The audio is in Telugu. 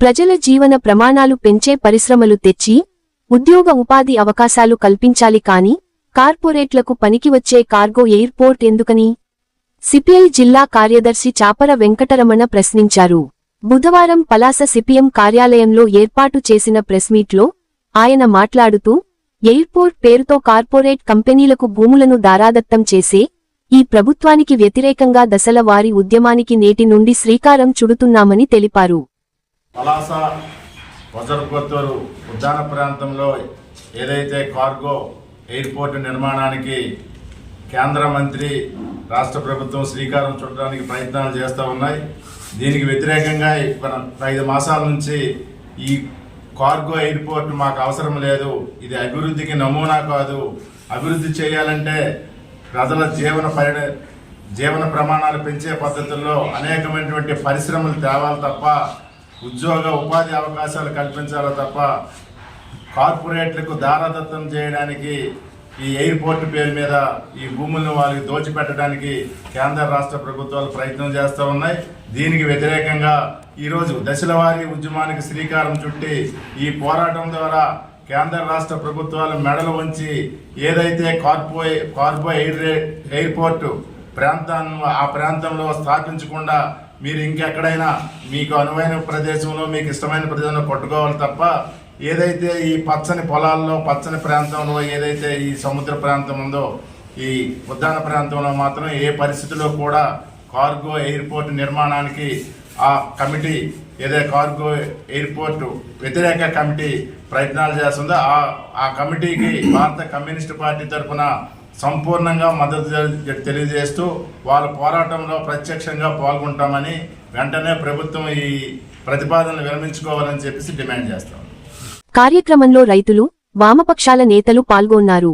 ప్రజల జీవన ప్రమాణాలు పెంచే పరిశ్రమలు తెచ్చి ఉద్యోగ ఉపాధి అవకాశాలు కల్పించాలి కాని కార్పొరేట్లకు పనికివచ్చే కార్గో ఎయిర్పోర్ట్ ఎందుకని? సిపిఐ జిల్లా కార్యదర్శి చాపర వెంకటరమణ ప్రశ్నించారు. బుధవారం పలాస సిపిఎం కార్యాలయంలో ఏర్పాటు చేసిన ప్రెస్మీట్లో ఆయన మాట్లాడుతూ ఎయిర్పోర్ట్ పేరుతో కార్పొరేట్ కంపెనీలకు భూములను దారాదత్తం చేసే ఈ ప్రభుత్వానికి వ్యతిరేకంగా దశల వారి ఉద్యమానికి నేటి నుండి శ్రీకారం చుడుతున్నామని తెలిపారు. పలాస వజరకొత్తూరు ఉద్యాన ప్రాంతంలో ఏదైతే కార్గో ఎయిర్పోర్ట్ నిర్మాణానికి కేంద్ర మంత్రి రాష్ట్ర ప్రభుత్వం శ్రీకారం చుట్టడానికి ప్రయత్నాలు చేస్తూ ఉన్నాయి. దీనికి వ్యతిరేకంగా మన ఐదు మాసాల నుంచి ఈ కార్గో ఎయిర్పోర్ట్ మాకు అవసరం లేదు. ఇది అభివృద్ధికి నమూనా కాదు. అభివృద్ధి చేయాలంటే ప్రజల జీవన పరి జీవన ప్రమాణాలు పెంచే పద్ధతుల్లో అనేకమైనటువంటి పరిశ్రమలు తేవాలి తప్ప ఉద్యోగ ఉపాధి అవకాశాలు కల్పించాలి తప్ప కార్పొరేట్లకు దారదత్తం చేయడానికి ఈ ఎయిర్పోర్ట్ పేరు మీద ఈ భూములను వాళ్ళకి దోచిపెట్టడానికి కేంద్ర రాష్ట్ర ప్రభుత్వాలు ప్రయత్నం చేస్తూ ఉన్నాయి. దీనికి వ్యతిరేకంగా ఈరోజు దశలవారీ ఉద్యమానికి శ్రీకారం చుట్టి ఈ పోరాటం ద్వారా కేంద్ర రాష్ట్ర ప్రభుత్వాలు మెడలు ఉంచి ఏదైతే కార్పో కార్పో ఎయిర్ ఎయిర్పోర్ట్ ప్రాంతాన్ని ఆ ప్రాంతంలో స్థాపించకుండా మీరు ఇంకెక్కడైనా మీకు అనువైన ప్రదేశంలో మీకు ఇష్టమైన ప్రదేశంలో కొట్టుకోవాలి తప్ప ఏదైతే ఈ పచ్చని పొలాల్లో పచ్చని ప్రాంతంలో ఏదైతే ఈ సముద్ర ప్రాంతం ఉందో ఈ ఉద్యాన ప్రాంతంలో మాత్రం ఏ పరిస్థితిలో కూడా కార్గో ఎయిర్పోర్ట్ నిర్మాణానికి ఆ కమిటీ ఏదైతే కార్గో ఎయిర్పోర్ట్ వ్యతిరేక కమిటీ ప్రయత్నాలు చేస్తుందో ఆ ఆ కమిటీకి భారత కమ్యూనిస్ట్ పార్టీ తరఫున సంపూర్ణంగా మద్దతు తెలియజేస్తూ వాళ్ళ పోరాటంలో ప్రత్యక్షంగా పాల్గొంటామని వెంటనే ప్రభుత్వం ఈ ప్రతిపాదనలు విరమించుకోవాలని చెప్పేసి డిమాండ్ చేస్తాం. కార్యక్రమంలో రైతులు వామపక్షాల నేతలు పాల్గొన్నారు.